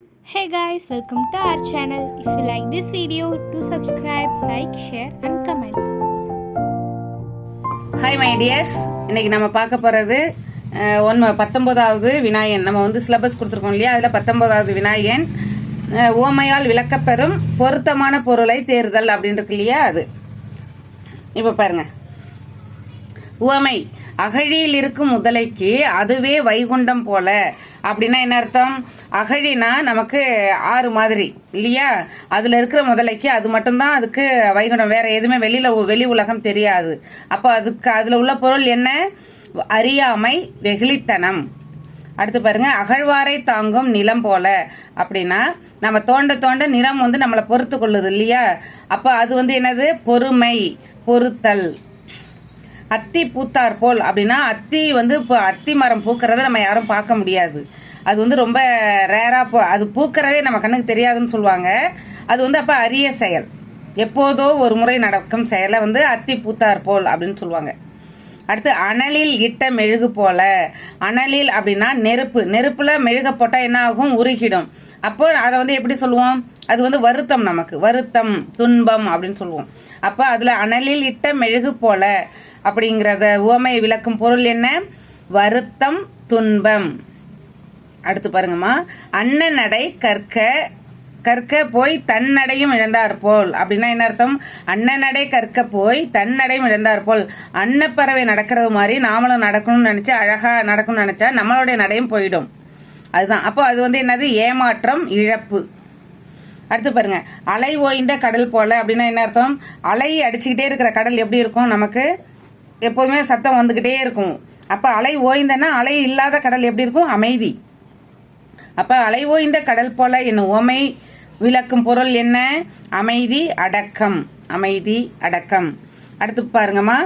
Hey guys welcome to our channel if you like this video to subscribe like share and comment hi my dears இன்னைக்கு நம்ம பார்க்க போகிறது ஒன்று பத்தொம்போதாவது விநாயகன். நம்ம வந்து சிலபஸ் கொடுத்துருக்கோம் இல்லையா? அதில் பத்தொம்போதாவது விநாயகன். ஓமையால் விளக்கப்பெறும் பொருத்தமான பொருளை தேர்தல் அப்படின்னு இருக்கு இல்லையா அது? இப்போ பாருங்க. உவமை அகழியில் இருக்கும் முதலைக்கு அதுவே வைகுண்டம் போல. அப்படின்னா என்ன அர்த்தம்? அகழினா நமக்கு ஆறு மாதிரி இல்லையா? அதுல இருக்கிற முதலைக்கு அது மட்டும்தான் அதுக்கு வைகுண்டம். வேற எதுவுமே வெளியில வெளி உலகம் தெரியாது. அப்போ அதுக்கு அதுல உள்ள பொருள் என்ன? அறியாமை வெகுளித்தனம். அடுத்து பாருங்க அகழ்வாரை தாங்கும் நிலம் போல. அப்படின்னா நம்ம தோண்ட தோண்ட நிலம் வந்து நம்மளை பொறுத்து கொள்ளுது இல்லையா? அப்போ அது வந்து என்னது? பொறுமை பொறுத்தல். அத்தி பூத்தார் போல் அப்படின்னா அத்தி வந்து இப்போ அத்தி மரம் பூக்கிறத நம்ம யாரும் பார்க்க முடியாது. அது வந்து ரொம்ப ரேராக போ அது பூக்கிறதே நம்ம கண்ணுக்கு தெரியாதுன்னு சொல்லுவாங்க. அது வந்து அப்போ அரிய செயல். எப்போதோ ஒரு முறை நடக்கும் செயலை வந்து அத்தி பூத்தார் போல் அப்படின்னு சொல்லுவாங்க. அடுத்து அனலில் இட்ட மெழுகு போல. அனலில் அப்படின்னா நெருப்பு. நெருப்பில் மெழுக போட்டால் என்ன ஆகும்? உருகிடும். அப்போ அதை வந்து எப்படி சொல்லுவோம்? அது வந்து வருத்தம் நமக்கு. வருத்தம் துன்பம் அப்படின்னு சொல்லுவோம். அப்போ அதில் அனலில் இட்ட மெழுகு போல அப்படிங்கிறத உவமையை விளக்கும் பொருள் என்ன? வருத்தம் துன்பம். அடுத்து பாருங்கம்மா. அன்ன நடை கற்க கற்க போய் தன்னடையும் இழந்தார் போல். அப்படின்னா என்ன அர்த்தம்? அன்னநடை கற்க போய் தன்னடையும் இழந்தார் போல். அன்னப்பறவை நடக்கிறது மாதிரி நாமளும் நடக்கணும்னு நினைச்சு அழகா நடக்கணும்னு நினைச்சா நம்மளுடைய நடையும் போயிடும். அதுதான். அப்போ அது வந்து என்னது? ஏமாற்றம் இழப்பு. அடுத்து பாருங்க. அலை ஓய்ந்த கடல் போல அப்படின்னா என்ன அர்த்தம்? அலை அடிச்சுக்கிட்டே இருக்கிற கடல் எப்படி இருக்கும்? நமக்கு எப்போதுமே சத்தம் வந்துக்கிட்டே இருக்கும். அப்ப அலை ஓய்ந்தன்னா அலை இல்லாத கடல் எப்படி இருக்கும்? அமைதி. அப்ப அலை ஓய்ந்த கடல் போல என்ன? ஓமை விளக்கும் பொருள் என்ன? அமைதி அடக்கம். அமைதி அடக்கம். அடுத்து பாருங்கம்மா.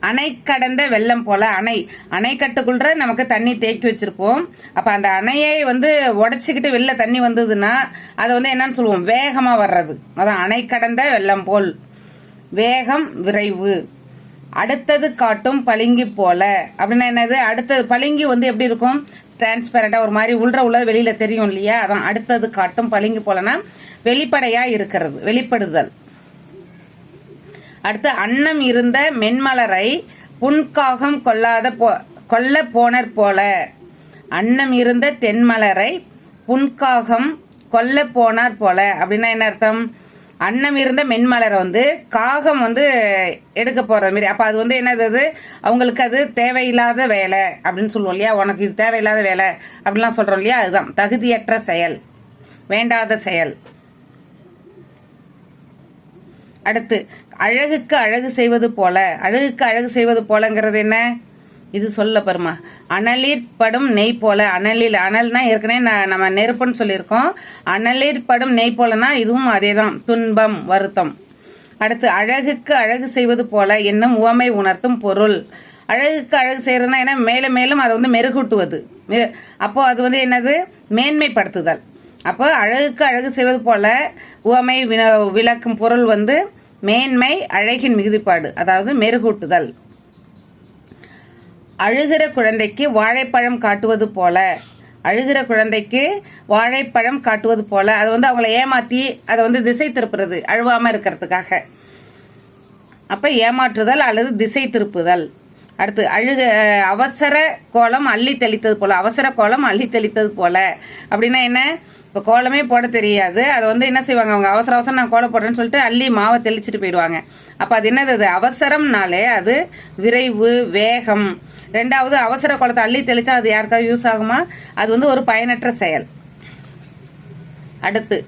அணை கடந்த வெள்ளம் போல அணை அணைக்கட்டுக்குள்ள நமக்கு தண்ணி தேக்கி வச்சிருப்போம். அப்ப அந்த அணையை வந்து உடச்சிக்கிட்டு வெளில தண்ணி வந்ததுன்னா அதை வந்து என்னன்னு சொல்லுவோம் வேகமா வர்றது. அதான் அணை கடந்த வெள்ளம் போல். வேகம் விரைவு. அடுத்தது காட்டும் பளிங்கி போல. அப்படின்னா என்னது? அடுத்தது பளிங்கி வந்து எப்படி இருக்கும்? டிரான்ஸ்பரண்டா ஒரு மாதிரி உள்ற உள்ள வெளியில தெரியும் இல்லையா? அதான் அடுத்தது காட்டும் பளிங்கி போலனா வெளிப்படையா இருக்கிறது வெளிப்படுதல். அடுத்து அன்னம் இருந்த மென்மலரை புன்காகம் கொல்லாத போ கொல்ல போனர் போல. அன்னம் இருந்த தென்மலரை புன்காகம் கொல்ல போனார் போல. அப்படின்னா என்ன அர்த்தம்? அன்னம் இருந்த மென்மலரை வந்து காகம் வந்து எடுக்க போகிற மாதிரி அப்போ அது வந்து என்னது அது? அவங்களுக்கு அது தேவையில்லாத வேலை அப்படின்னு சொல்லுவோம் இல்லையா? உனக்கு இது தேவையில்லாத வேலை அப்படிலாம் சொல்கிறோம் இல்லையா? அதுதான். தகுதியற்ற செயல். வேண்டாத செயல். அடுத்து அழகுக்கு அழகு செய்வது போல. அழகுக்கு அழகு செய்வது போலங்கிறது என்ன? இது சொல்ல பருமா. அனலிற் படும் நெய் போல. அனலில் அனல்னா ஏற்கனவே நம்ம நெருப்புன்னு சொல்லியிருக்கோம். அனலிற் படும் நெய் போலனா இதுவும் அதேதான். துன்பம் வருத்தம். அடுத்து அழகுக்கு அழகு செய்வது போல என்னும் உவமை உணர்த்தும் பொருள். அழகுக்கு அழகு செய்யறதுனா என்ன? மேலும் மேலும் அதை வந்து மெருகூட்டுவது. மெ- அப்போ அது வந்து என்னது? மேன்மைப்படுத்துதல். அப்போ அழகுக்கு அழகு செய்வது போல உவமை வின- விளக்கும் பொருள் வந்து மேன்மை அழகின் மிகுதிப்பாடு அதாவது மெருகூட்டுதல். அழுகிற குழந்தைக்கு வாழைப்பழம் காட்டுவது போல. அழுகிற குழந்தைக்கு வாழைப்பழம் காட்டுவது போல. அது வந்து அவங்கள ஏமாத்தி அதை வந்து திசை திருப்புறது அழுவாம இருக்கிறதுக்காக. அப்ப ஏமாற்றுதல் அல்லது திசை திருப்புதல். அடுத்து அழுக அவசர கோலம் அள்ளி தெளித்தது போல. அவசர கோலம் அள்ளி தெளித்தது போல. அப்படின்னா என்ன? இப்போ கோலமே போட தெரியாது. அதை வந்து என்ன செய்வாங்க? அவங்க அவசர அவசரம் நான் கோலம் போடுறேன்னு சொல்லிட்டு அள்ளி மாவை தெளிச்சிட்டு போயிடுவாங்க. அப்போ அது என்னது அது? அவசரம்னாலே அது விரைவு வேகம். ரெண்டாவது அவசர குளத்தை அள்ளி தெளிச்சா அது யாருக்காவது யூஸ் ஆகுமா? அது வந்து ஒரு பயனற்ற செயல். அடுத்து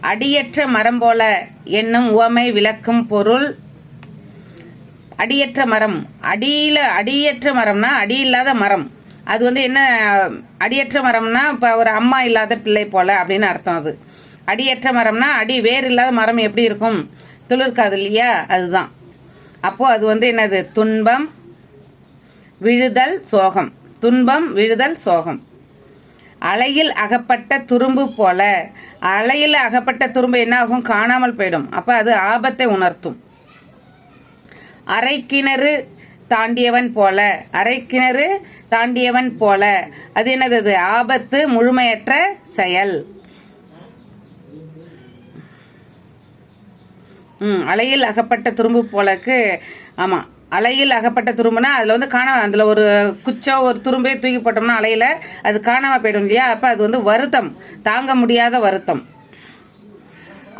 அடியற்ற மரம் போல என்னும் உவமை விளக்கும் பொருள். அடியற்ற மரம். அடியில அடியற்ற மரம்னா அடி இல்லாத மரம். அது வந்து என்ன அடியற்ற மரம்னா இப்போ ஒரு அம்மா இல்லாத பிள்ளை போல அப்படின்னு அர்த்தம் அது. அடியற்ற மரம்னா அடி வேர் இல்லாத மரம் எப்படி இருக்கும்? துளிர்க்காது இல்லையா? அதுதான். அப்போ அது வந்து என்னது? துன்பம் விழுதல் சோகம். துன்பம் விழுதல் சோகம். அலையில் அகப்பட்ட துரும்பு போல அலையில் அகப்பட்ட துரும்பு என்ன ஆகும் காணாமல் போயிடும். அப்ப அது ஆபத்தை உணர்த்தும். அரை கிணறு தாண்டியவன் போல. அரைக்கிணறு தாண்டியவன் போல. அது என்னது? அது ஆபத்து முழுமையற்ற செயல். ம் அலையில் அகப்பட்ட துரும்பு போலக்கு. ஆமா அலையில் அகப்பட்ட துரும்புனா அதுல வந்து காணாம அதுல ஒரு குச்சோ ஒரு துரும்பே தூக்கி போட்டோம்னா அலையில அது காணாம போயிடும் இல்லையா? அப்ப அது வந்து வருத்தம். தாங்க முடியாத வருத்தம்.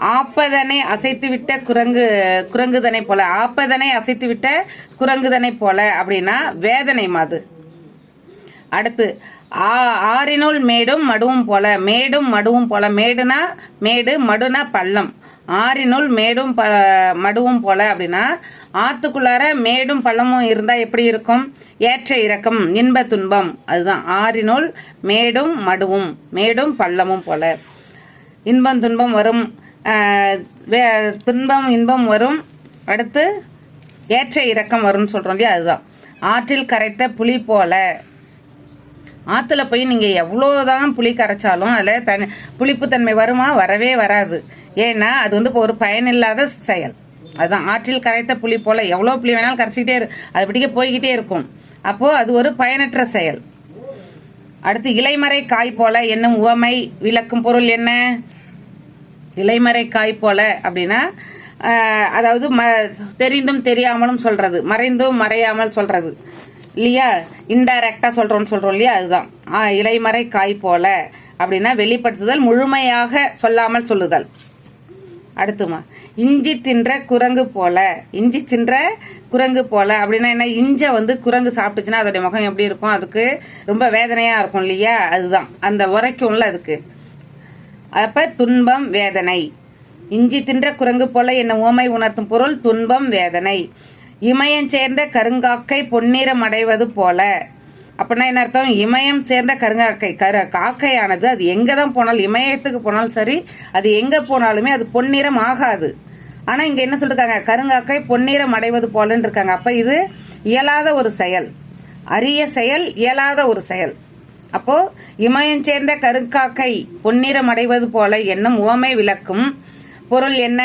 ஆப்பதனை அசைத்துவிட்ட குரங்கு குரங்குதனை போல. ஆப்பதனை அசைத்து விட்ட குரங்குதனை போல அப்படின்னா வேதனை மாது. அடுத்து ஆ- ஆறினுள் மேடும் மடுவும் போல. மேடும் மடுவும் போல. மேடுனா மேடு மடுனா பள்ளம். ஆறினுள் மேடும் ப மடுவும் போல அப்படின்னா ஆத்துக்குள்ளார மேடும் பள்ளமும் இருந்தா எப்படி இருக்கும்? ஏற்ற இறக்கம் இன்ப துன்பம். அதுதான் ஆறினுள் மேடும் மடுவும் மேடும் பள்ளமும் போல. இன்பம் துன்பம் வரும். வே- துன்பம் இன்பம் வரும். அடுத்து ஏற்ற இறக்கம் வரும்னு சொல்கிறோம் இல்லையா? அதுதான். ஆற்றில் கரைத்த புளி போல. ஆற்றுல போய் நீங்கள் எவ்வளோதான் புளி கரைச்சாலும் அதில் தனி புளிப்புத்தன்மை வருமா? வரவே வராது. ஏன்னா அது வந்து இப்போ ஒரு பயனில்லாத செயல். அதுதான். ஆற்றில் கரைத்த புளி போல் எவ்வளோ புளி வேணாலும் கரைச்சிக்கிட்டே இரு அது படிக்க போய்கிட்டே இருக்கும். அப்போது அது ஒரு பயனற்ற செயல். அடுத்து இலைமறை காய் போல என்னும் உவமை விளக்கும் பொருள் என்ன? இலைமறை காய் போல அப்படின்னா அதாவது ம தெரிந்தும் தெரியாமலும் சொல்றது மறைந்தும் மறையாமல் சொல்றது. இல்லையா? இன்டைரக்டா சொல்றோம்னு சொல்றோம் இல்லையா? அதுதான். ஆஹ், இலைமறை காய் போல அப்படின்னா வெளிப்படுத்துதல் முழுமையாக சொல்லாமல் சொல்லுதல். அடுத்துமா. இஞ்சி தின்ற குரங்கு போல இஞ்சி தின்ற குரங்கு போல அப்படின்னா என்ன? இஞ்ச வந்து குரங்கு சாப்பிட்டுச்சுன்னா அதோடைய முகம் எப்படி இருக்கும்? அதுக்கு ரொம்ப வேதனையா இருக்கும் இல்லையா? அதுதான். அந்த உரைக்கும்ல அதுக்கு. அப்ப துன்பம் வேதனை. இஞ்சி தின்ற குரங்கு போல என்ன உவமை உணர்த்தும் பொருள் துன்பம் வேதனை. இமயம் சேர்ந்த கருங்காக்கை பொன்னிறம் அடைவது போல. அப்படின்னா என்ன அர்த்தம்? இமயம் சேர்ந்த கருங்காக்கை கரு காக்கையானது. அது எங்கே தான் போனாலும் இமயத்துக்கு போனாலும் சரி அது எங்கே போனாலுமே அது பொன்னிறம் ஆகாது. ஆனால் இங்கே என்ன சொல்லிருக்காங்க? கருங்காக்கை பொன்னிறம் அடைவது போலன்னு இருக்காங்க. அப்போ இது இயலாத ஒரு செயல். அரிய செயல் இயலாத ஒரு செயல். அப்போ இமயம் சேர்ந்த கருக்காக்கை பொன்னிறம் அடைவது போல என்னும் உவமை விளக்கும் பொருள் என்ன?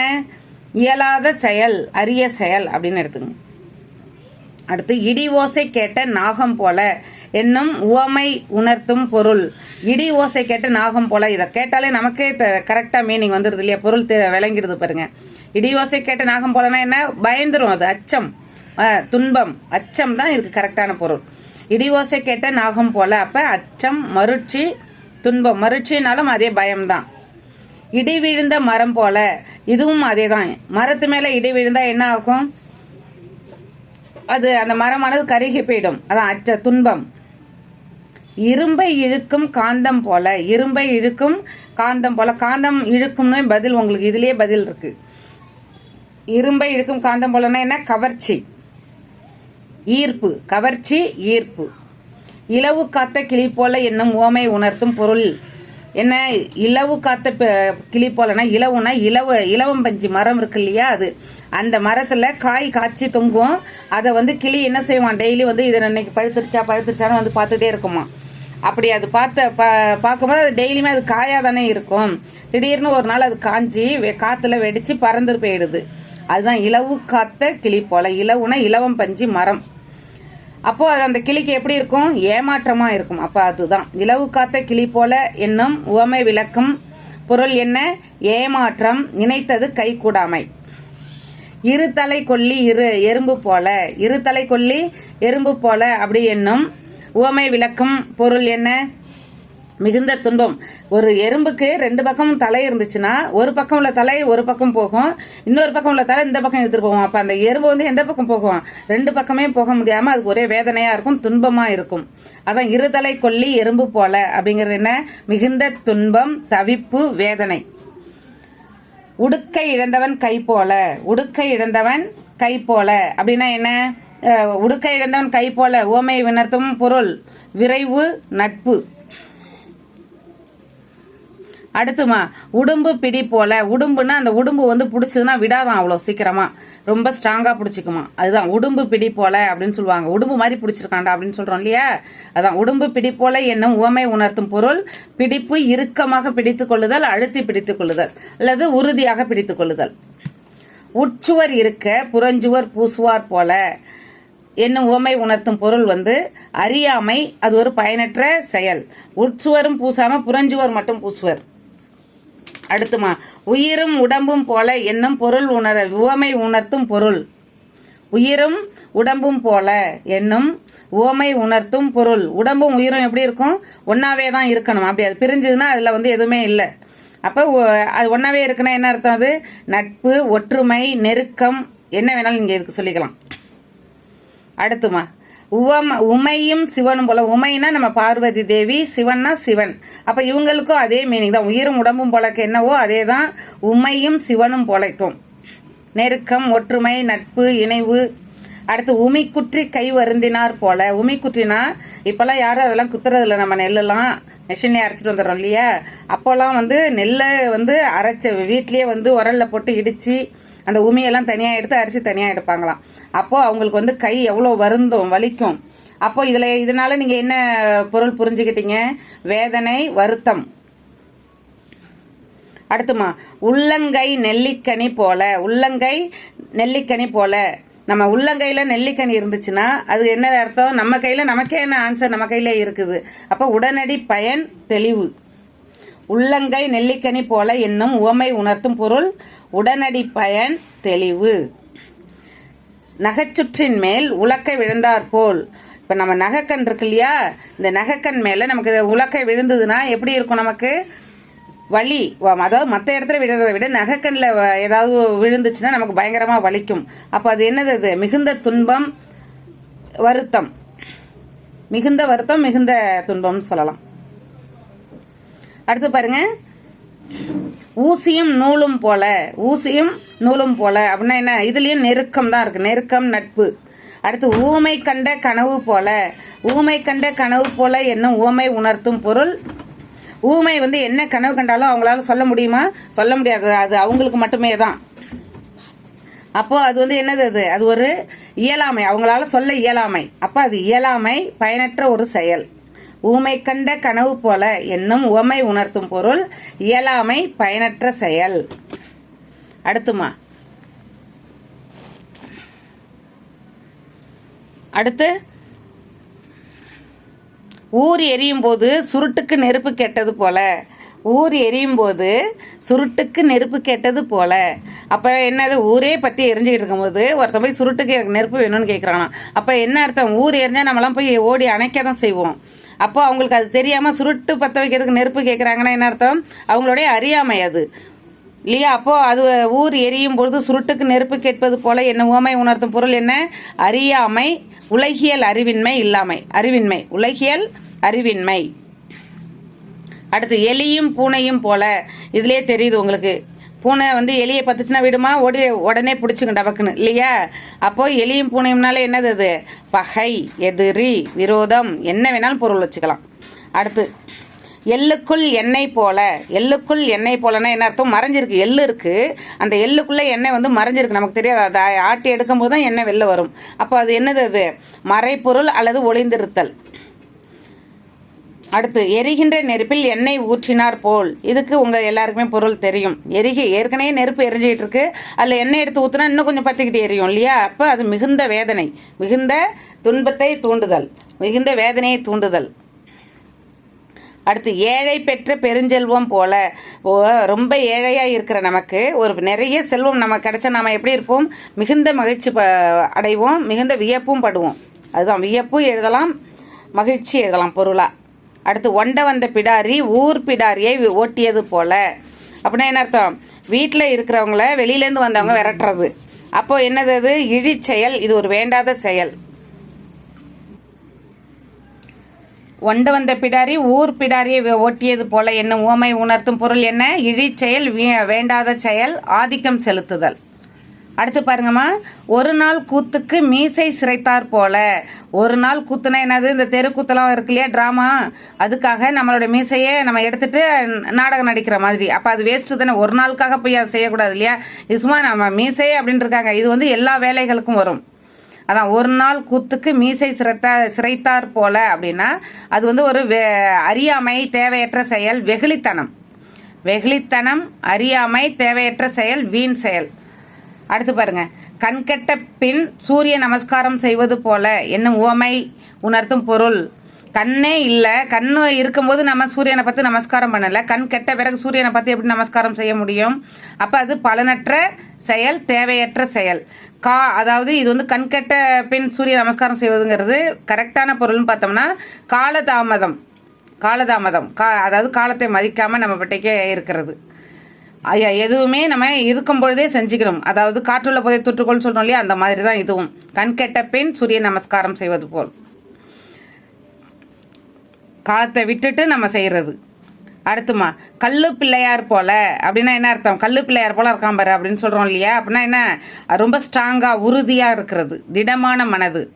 இயலாத செயல் அரிய செயல் அப்படின்னு எடுத்துங்க அடுத்து இடி ஓசை கேட்ட நாகம் போல என்னும் உவமை உணர்த்தும் பொருள். இடி ஓசை கேட்ட நாகம் போல இதை கேட்டாலே நமக்கே கரெக்டாக மீனிங் வந்துடுது இல்லையா? பொருள் விளங்கிடுது பாருங்க. இடி ஓசை கேட்ட நாகம் போலனா என்ன? பயந்துரும் அது அச்சம். துன்பம். அச்சம் தான் இதுக்கு கரெக்டான பொருள். இடி ஓசை கேட்ட நாகம் போல. அப்ப அச்சம் மருட்சி துன்பம். மருட்சினாலும் அதே பயம்தான். இடி விழுந்த மரம் போல. இதுவும் அதே தான் மரத்து மேல இடி விழுந்தா என்ன ஆகும்? அது அந்த மரமானது கருகி போயிடும். அதான் அச்ச துன்பம். இரும்பை இழுக்கும் காந்தம் போல. இரும்பை இழுக்கும் காந்தம் போல. காந்தம் இழுக்கும்னு பதில் உங்களுக்கு இதுலயே பதில் இருக்கு. இரும்பை இழுக்கும் காந்தம் போலன்னா என்ன? கவர்ச்சி. ஈர்ப்பு கவர்ச்சி ஈர்ப்பு. இலவு காத்த கிளி போல என்னும் ஓமை உணர்த்தும் பொருள். என்ன? இலவு காத்த கிளி போலனா இலவுனா இலவ இலவம் பஞ்சு மரம் இருக்கு இல்லையா அது. அந்த மரத்துல காய் காய்ச்சி தொங்கும். அதை வந்து கிளி என்ன செய்வான்? டெய்லி வந்து இதை இன்னைக்கு பழுத்துருச்சா பழுத்துருச்சான்னு வந்து பார்த்துட்டே இருக்குமா அப்படி அது பார்த்த பா பார்க்கும்போது அது டெய்லியுமே அது காயா தானே இருக்கும். திடீர்னு ஒரு நாள் அது காஞ்சி வெ- காத்துல வெடிச்சு பறந்து போயிடுது. அதுதான் இலவு காத்த கிளி போல. இலவுனா இலவம் பஞ்சு மரம். அப்போ அது அந்த கிளிக்கு எப்படி இருக்கும்? ஏமாற்றமா இருக்கும். அப்ப அதுதான். இலவு காத்த கிளி போல என்னும் உவமை விளக்கும் பொருள் என்ன? ஏமாற்றம். நினைத்தது கைகூடாமை. இரு தலை கொல்லி இரு எறும்பு போல. இரு தலை கொல்லி எறும்பு போல அப்படி என்னும் உவமை விளக்கும் பொருள் என்ன? மிகுந்த துன்பம். ஒரு எறும்புக்கு ரெண்டு பக்கமும் தலை இருந்துச்சுன்னா ஒரு பக்கம் உள்ள தலை ஒரு பக்கம் போகும். இன்னொரு பக்கம் உள்ள தலை இந்த பக்கம் எடுத்துட்டு போவோம் அப்ப அந்த எறும்பு வந்து எந்த பக்கம் போகும்? ரெண்டு பக்கமே போக முடியாம அதுக்கு ஒரே வேதனையா இருக்கும் துன்பமா இருக்கும். அதான் இருதலை கொல்லி எறும்பு போல. அப்படிங்கிறது என்ன? மிகுந்த துன்பம் தவிப்பு வேதனை. உடுக்கை இழந்தவன் கை போல. உடுக்கை இழந்தவன் கை போல. அப்படின்னா என்ன? உடுக்கை இழந்தவன் கை போல. ஓமை உணர்த்தும் பொருள். விரைவு நட்பு. அடுத்துமா உடும்பு பிடி போல. உடும்புன்னா அந்த உடும்பு வந்து பிடிச்சதுன்னா விடாதான் அவ்வளோ சீக்கிரமா. ரொம்ப ஸ்ட்ராங்காக பிடிச்சிக்குமா. அதுதான் உடும்பு பிடி போல அப்படின்னு சொல்லுவாங்க. உடும்பு மாதிரி பிடிச்சிருக்காண்டா அப்படின்னு சொல்கிறோம் இல்லையா? அதான் உடும்பு பிடி போல என்னும் உவமை உணர்த்தும் பொருள் பிடிப்பு இறுக்கமாக பிடித்துக் கொள்ளுதல் அழுத்தி பிடித்துக் கொள்ளுதல் அல்லது உறுதியாக பிடித்துக் கொள்ளுதல். உட்சுவர் இருக்க புறஞ்சுவர் பூசுவார் போல என்னும் உவமை உணர்த்தும் பொருள் வந்து அறியாமை அது ஒரு பயனற்ற செயல். உட்சுவரும் பூசாம புறஞ்சுவர் மட்டும் பூசுவர். அடுத்துமா உயிரும் உடம்பும் போல என்னும் பொருள் உணர உவமை உணர்த்தும் பொருள். உயிரும் உடம்பும் போல என்னும் உவமை உணர்த்தும் பொருள். உடம்பும் உயிரும் எப்படி இருக்கும்? ஒன்னாவே தான் இருக்கணும். அப்படி அது பிரிஞ்சதுன்னா அதுல வந்து எதுவுமே இல்லை. அப்போ அது ஒன்னாவே இருக்குன்னா என்ன அர்த்தம் அது? நட்பு ஒற்றுமை நெருக்கம் என்ன வேணாலும் நீங்க இதுக்கு சொல்லிக்கலாம். அடுத்துமா உவம் உமையும் சிவனும் போல. உமைனா நம்ம பார்வதி தேவி சிவன்னா சிவன். அப்ப இவங்களுக்கும் அதே மீனிங் தான். உயிரும் உடம்பும் போலக்கு என்னவோ அதே தான் உமையும் சிவனும் போலைக்கும் நெருக்கம் ஒற்றுமை நட்பு இணைவு. அடுத்து உமி குற்றி கை வருந்தினார் போல. உமி குற்றினா இப்பெல்லாம் யாரும் அதெல்லாம் குத்துறதில்ல. நம்ம நெல்லெல்லாம் மிஷினே அரைச்சிட்டு வந்துடுறோம் இல்லையா? அப்போல்லாம் வந்து நெல்லை வந்து அரைச்ச வீட்லயே வந்து உரல்ல போட்டு இடிச்சு அந்த உமியெல்லாம் தனியாக எடுத்து அரிசி தனியாக எடுப்பாங்களாம். அப்போது அவங்களுக்கு வந்து கை எவ்வளோ வருந்தும் வலிக்கும். அப்போ இதில் இதனால நீங்கள் என்ன பொருள் புரிஞ்சுக்கிட்டீங்க? வேதனை வருத்தம். அடுத்துமா உள்ளங்கை நெல்லிக்கனி போல. உள்ளங்கை நெல்லிக்கனி போல. நம்ம உள்ளங்கையில் நெல்லிக்கனி இருந்துச்சுன்னா அது என்ன அர்த்தம்? நம்ம கையில் நமக்கே என்ன ஆன்சர் நம்ம கையில் இருக்குது. அப்போ உடனடி பயன் தெளிவு. உள்ளங்கை நெல்லிக்கனி போல என்னும் உவமை உணர்த்தும் பொருள் உடனடி பயன் தெளிவு. நகைச்சுற்றின் மேல் உலக்கை விழுந்தார் போல். இப்போ நம்ம நகைக்கண் இருக்கு இல்லையா? இந்த நகைக்கண் மேலே நமக்கு உலக்கை விழுந்ததுன்னா எப்படி இருக்கும் நமக்கு? வலி. அதாவது மற்ற இடத்துல விழுறதை விட நகைக்கண்ணில் ஏதாவது விழுந்துச்சுன்னா நமக்கு பயங்கரமாக வலிக்கும். அப்போ அது என்னது அது? மிகுந்த துன்பம் வருத்தம். மிகுந்த வருத்தம் மிகுந்த துன்பம்னு சொல்லலாம். அடுத்து பாருங்க. ஊசியும் நூலும் போல ஊசியும் நூலும் போல. அப்படின்னா என்ன? இதுலயும் நெருக்கம் தான் இருக்கு. நெருக்கம் நட்பு. அடுத்து ஊமை கண்ட கனவு போல. ஊமை கண்ட கனவு போல என்னும் ஊமை உணர்த்தும் பொருள்? ஊமை வந்து என்ன கனவு கண்டாலும் அவங்களால சொல்ல முடியுமா? சொல்ல முடியாது. அது அவங்களுக்கு மட்டுமே தான். அப்போ அது வந்து என்னது அது? அது ஒரு இயலாமை. அவங்களால சொல்ல இயலாமை. அப்போ அது இயலாமை பயனற்ற ஒரு செயல். ஊமை கண்ட கனவு போல என்னும் உவமை உணர்த்தும் பொருள் இயலாமை பயனற்ற செயல். அடுத்துமா? அடுத்து ஊர் எரியும் போது சுருட்டுக்கு நெருப்பு கெட்டது போல ஊர் எரியும் போது சுருட்டுக்கு நெருப்பு கெட்டது போல. அப்ப என்னது? ஊரே பத்தி எரிஞ்சுக்கிட்டு இருக்கும்போது ஒருத்தன் போய் சுருட்டுக்கு எனக்கு நெருப்பு வேணும்னு கேக்குறானா அப்ப என்ன அர்த்தம்? ஊர் எரிஞ்சா நம்மலாம் போய் ஓடி அணைக்க தான் செய்வோம். அப்போ அவங்களுக்கு அது தெரியாம சுருட்டு பத்த வைக்கிறதுக்கு நெருப்பு கேட்குறாங்கன்னா என்ன அர்த்தம்? அவங்களுடைய அறியாமை அது. இல்லையா? அப்போ அது ஊர் எரியும் பொழுது சுருட்டுக்கு நெருப்பு கேட்பது போல என்ன உவமை உணர்த்தும் பொருள் என்ன? அறியாமை உலகியல் அறிவின்மை இல்லாமை. அறிவின்மை. உலகியல் அறிவின்மை. அடுத்து எலியும் பூனையும் போல. இதுலயே தெரியுது உங்களுக்கு. பூனை வந்து எலியை பத்துச்சுன்னா விடுமா? ஓடி உடனே பிடிச்சிங்க டபக்குன்னு. இல்லையா? அப்போ எலியும் பூனையும்னால என்னது அது? பகை எதிரி விரோதம். என்ன வேணாலும் பொருள் வச்சுக்கலாம். அடுத்து எள்ளுக்குள் எண்ணெய் போல. எள்ளுக்குள் எண்ணெய் போலன்னா என்ன அர்த்தம்? மறைஞ்சிருக்கு. எள்ளு இருக்கு. அந்த எள்ளுக்குள்ளே எண்ணெய் வந்து மறைஞ்சிருக்கு. நமக்கு தெரியாது. அதை ஆட்டி எடுக்கும் போது தான் எண்ணெய் வெளில வரும். அப்போ அது என்னது அது? மறைப்பொருள் அல்லது ஒளிந்திருத்தல். அடுத்து எரிகின்ற நெருப்பில் எண்ணெய் ஊற்றினார் போல். இதுக்கு உங்க எல்லாருக்குமே பொருள் தெரியும். எரிகி ஏற்கனவே நெருப்பு எரிஞ்சிக்கிட்டு இருக்கு அதில் எண்ணெய் எடுத்து ஊற்றினா இன்னும் கொஞ்சம் பத்திக்கிட்டு எரியும் இல்லையா? அப்போ அது மிகுந்த வேதனை. மிகுந்த துன்பத்தை தூண்டுதல். மிகுந்த வேதனையை தூண்டுதல். அடுத்து ஏழை பெற்ற பெருஞ்செல்வம் போல. ஓ, ரொம்ப ஏழையாக இருக்கிற நமக்கு ஒரு நிறைய செல்வம் நமக்கு கிடைச்சா நாம் எப்படி இருப்போம்? மிகுந்த மகிழ்ச்சி ப- அடைவோம். மிகுந்த வியப்பும் படுவோம். அதுதான் வியப்பும் எழுதலாம் மகிழ்ச்சி எழுதலாம் பொருளாக அடுத்து ஒண்ட வந்த பிடாரி ஊர் பிடாரியை ஓட்டியது போல. அப்படின்னா என்ன அர்த்தம்? வீட்டில் இருக்கிறவங்கள வெளியிலேருந்து வந்தவங்க விரட்டுறது. அப்போ என்னது அது? இழிச்செயல். இது ஒரு வேண்டாத செயல். ஒண்ட வந்த பிடாரி ஊர் பிடாரியை ஓட்டியது போல என்ன? உவமை உணர்த்தும் பொருள் என்ன? இழிச்செயல் செயல் வேண்டாத செயல் ஆதிக்கம் செலுத்துதல். அடுத்து பாருங்கம்மா. ஒரு நாள் கூத்துக்கு மீசை சிறைத்தார் போல. ஒரு நாள் கூத்துனா என்னது? இந்த தெருக்கூத்தெல்லாம் இருக்கு இல்லையா ட்ராமா அதுக்காக நம்மளோட மீசையை நம்ம எடுத்துட்டு நாடகம் நடிக்கிற மாதிரி. அப்போ அது வேஸ்ட் தானே? ஒரு நாளுக்காக போய் அதை செய்யக்கூடாது இல்லையா? இது சும்மா நம்ம மீசை அப்படின்னு இருக்காங்க. இது வந்து எல்லா வேலைகளுக்கும் வரும். அதான் ஒரு நாள் கூத்துக்கு மீசை சிறைத்தா சிறைத்தார் போல அப்படின்னா அது வந்து ஒரு அறியாமை தேவையற்ற செயல் வெகுளித்தனம். வெகுளித்தனம் அறியாமை தேவையற்ற செயல் வீண் செயல். அடுத்து பாருங்க. கண்கெட்ட பின் சூரிய நமஸ்காரம் செய்வது போல என்னும் உவமை உணர்த்தும் பொருள். கண்ணே இல்லை கண்ணு இருக்கும்போது நம்ம சூரியனை பார்த்து நமஸ்காரம் பண்ணலை. கண் கெட்ட பிறகு சூரியனை பார்த்து எப்படி நமஸ்காரம் செய்ய முடியும்? அப்போ அது பலனற்ற செயல் தேவையற்ற செயல். கா அதாவது இது வந்து கண் கெட்ட பின் சூரிய நமஸ்காரம் செய்வதுங்கிறது கரெக்டான பொருள்னு பார்த்தோம்னா காலதாமதம். காலதாமதம். கா அதாவது காலத்தை மதிக்காமல் நம்ம பட்டைக்கே இருக்கிறது. எதுவுமே நம்ம இருக்கும் பொழுதே செஞ்சுக்கணும் அதாவது காற்றுள்ள போதை தொற்றுக்கோள் சொல்றோம் இல்லையா? அந்த மாதிரி தான் இதுவும். கண் கெட்ட பின் சூரிய நமஸ்காரம் செய்வது போல். காலத்தை விட்டுட்டு நம்ம செய்யறது. அடுத்துமா கல்லு பிள்ளையார் போல. அப்படின்னா என்ன அர்த்தம்? கல்லு பிள்ளையார் போல இருக்கான் பாரு அப்படின்னு சொல்றோம் இல்லையா? அப்படின்னா என்ன? ரொம்ப ஸ்ட்ராங்கா உறுதியா இருக்கிறது. திடமான மனது.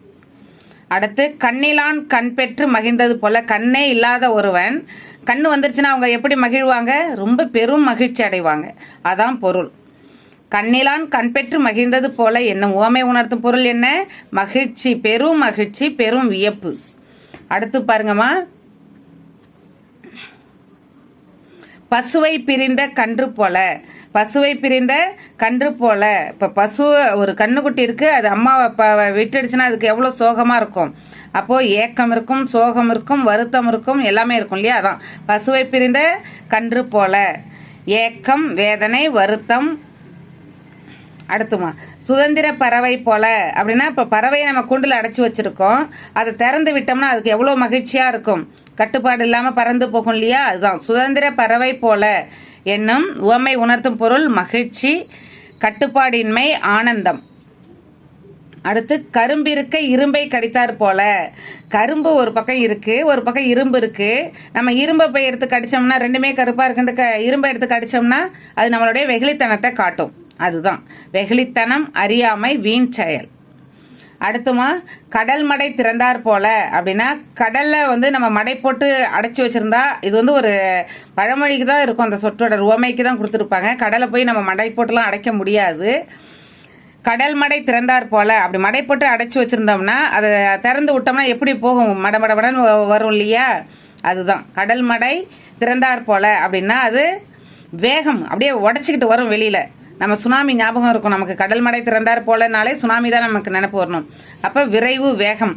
அடுத்து கண்ணிலான் கண் பெற்று மகிழ்ந்தது போல கண்ணே இல்லாத ஒருவன். கண்ணு வந்துருச்சுன்னா அவங்க எப்படி மகிழ்வாங்க? ரொம்ப பெரும் மகிழ்ச்சி அடைவாங்க. அதான் பொருள். கண்ணிலான் கண் பெற்று மகிழ்ந்தது போல என்ன? ஓமை உணர்த்தும் பொருள் என்ன? மகிழ்ச்சி பெரும் மகிழ்ச்சி பெரும் வியப்பு. அடுத்து பாருங்கம்மா. பசுவை பிரிந்த கன்று போல. பசுவை பிரிந்த கன்று போல. இப்போ பசு ஒரு கண்ணுக்குட்டி இருக்கு அது அம்மாவை ப- விட்டுடுச்சுன்னா அதுக்கு எவ்வளோ சோகமாக இருக்கும்? அப்போது ஏக்கம் இருக்கும் சோகம் இருக்கும் வருத்தம் இருக்கும் எல்லாமே இருக்கும் இல்லையா? அதான். பசுவை பிரிந்த கன்று போல. ஏக்கம் வேதனை வருத்தம் அடுத்துமா. சுதந்திர பறவை போல. அப்படின்னா இப்போ பறவையை நம்ம கூண்டில் அடைச்சி வச்சிருக்கோம். அதை திறந்து விட்டோம்னா அதுக்கு எவ்வளோ மகிழ்ச்சியா இருக்கும். கட்டுப்பாடு இல்லாமல் பறந்து போகும் இல்லையா? அதுதான். சுதந்திர பறவை போல என்னும் உவமை உணர்த்தும் பொருள் மகிழ்ச்சி கட்டுப்பாடின்மை ஆனந்தம். அடுத்து கரும்பு இருக்க இரும்பை கடித்தார் போல. கரும்பு ஒரு பக்கம் இருக்கு ஒரு பக்கம் இரும்பு இருக்கு. நம்ம இரும்பை போய் எடுத்து கடிச்சோம்னா ரெண்டுமே கருப்பா இருக்குன்னு க இரும்பை எடுத்து கடிச்சோம்னா அது நம்மளுடைய வெகுளித்தனத்தை காட்டும். அதுதான். வெகுளித்தனம் அறியாமை வீண் செயல். அடுத்துமா கடல் மடை திறந்தார் போல. அப்படின்னா கடல்ல வந்து நம்ம மடை போட்டு அடைச்சி வச்சிருந்தா இது வந்து ஒரு பழமொழிக்கு தான் இருக்கும். அந்த சொற்றோட உவமைக்கு தான் கொடுத்துருப்பாங்க. கடலை போய் நம்ம மடை போட்டுலாம் அடைக்க முடியாது. கடல் மடை திறந்தார் போல. அப்படி மடை போட்டு அடைச்சி வச்சிருந்தோம்னா அதை திறந்து விட்டோம்னா எப்படி போகும்? மட வரும் இல்லையா? அதுதான். கடல் மடை திறந்தார் போல. அப்படின்னா அது வேகம் அப்படியே உடச்சிக்கிட்டு வரும் வெளியில. நம்ம சுனாமி ஞாபகம் இருக்கும். நமக்கு கடல் மடை திறந்தார் போலனாலே சுனாமி தான் நமக்கு நினைப்பு வரணும். அப்போ விரைவு வேகம்.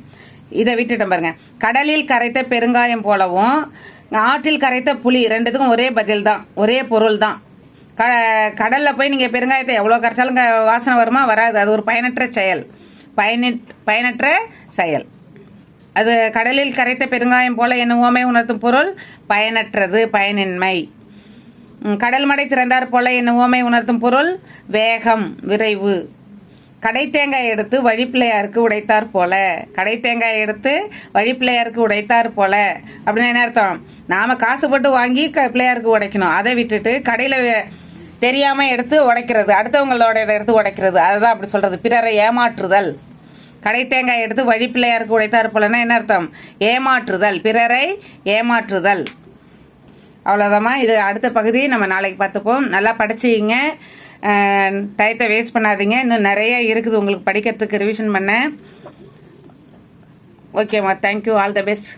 இதை விட்டுட்டோம் பாருங்க. கடலில் கரைத்த பெருங்காயம் போலவும் ஆற்றில் கரைத்த புளி ரெண்டுத்துக்கும் ஒரே பதில் தான். ஒரே பொருள் தான். க கடலில் போய் நீங்கள் பெருங்காயத்தை எவ்வளோ கரைச்சாலும் வாசனை வருமா? வராது. அது ஒரு பயனற்ற செயல். பயனற் பயனற்ற செயல். அது கடலில் கரைத்த பெருங்காயம் போல என்ன உவமை உணர்த்தும் பொருள் பயனற்றது பயனின்மை. கடல் மடை திரண்டார் போல என்ன ஓமை உணர்த்தும் பொருள் வேகம் விரைவு. கடை தேங்காய் எடுத்து வழிப்பிள்ளையாருக்கு உடைத்தார் போல. கடை தேங்காய் எடுத்து வழிப்பிள்ளையாருக்கு உடைத்தார் போல. அப்படின்னு என்ன அர்த்தம்? நாம காசு போட்டு வாங்கி க- பிள்ளையாருக்கு உடைக்கணும். அதை விட்டுட்டு கடையில தெரியாம எடுத்து உடைக்கிறது அடுத்தவங்களோட எடுத்து உடைக்கிறது அதுதான் அப்படி சொல்றது. பிறரை ஏமாற்றுதல். கடை தேங்காய் எடுத்து வழிப்பிள்ளையாருக்கு உடைத்தார் போலன்னா என்ன அர்த்தம்? ஏமாற்றுதல். பிறரை ஏமாற்றுதல். அவ்வளோதாம்மா இது அடுத்த பகுதி நம்ம நாளைக்கு பார்த்துப்போம். நல்லா படிச்சிங்க டயத்தை வேஸ்ட் பண்ணாதீங்க. இன்னும் நிறைய இருக்குது. உங்களுக்கு படிக்கிறதுக்கு ரிவிஷன் பண்ண ஓகேம்மா தேங்க்யூ ஆல் த பெஸ்ட்